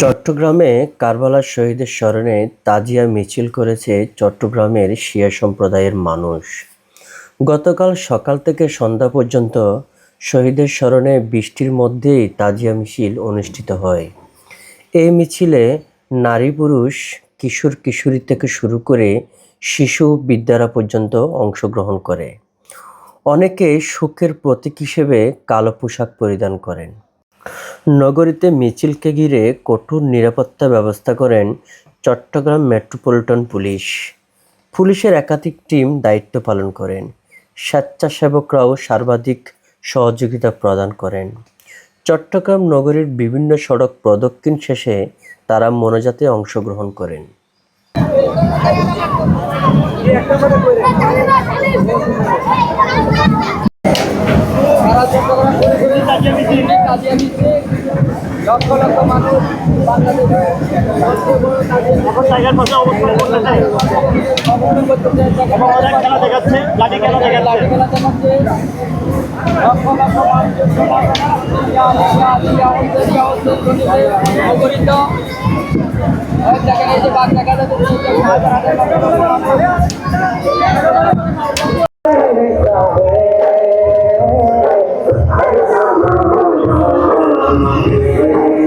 চট্টগ্রামে কারবালার শহীদের স্মরণে তাজিয়া মিছিল করেছে চট্টগ্রামের শিয়া সম্প্রদায়ের মানুষ। গতকাল সকাল থেকে সন্ধ্যা পর্যন্ত শহীদের স্মরণে বৃষ্টির মধ্যেই তাজিয়া মিছিল অনুষ্ঠিত হয়। এই মিছিলে নারী পুরুষ, কিশোর কিশোরী থেকে শুরু করে শিশু বিদ্যারা পর্যন্ত অংশগ্রহণ করে। অনেকে সুখের প্রতীক হিসেবে কালো পোশাক পরিধান করেন। নগরীতে মিছিলকে ঘিরে কঠোর নিরাপত্তা ব্যবস্থা করেন চট্টগ্রাম মেট্রোপলিটন পুলিশ। পুলিশের একাধিক টিম দায়িত্ব পালন করেন। স্বেচ্ছাসেবকরাও সর্বাধিক সহযোগিতা প্রদান করেন। চট্টগ্রাম নগরীর বিভিন্ন সড়ক প্রদক্ষিণ শেষে তারা মোনাজাতে অংশগ্রহণ করেন। লক্ষ লক্ষ মানুষ এবং অনেক খেলা দেখাচ্ছে লাঠি খেলা দেখাচ্ছে লক্ষ লক্ষ মানুষের যাচ্ছে Amém.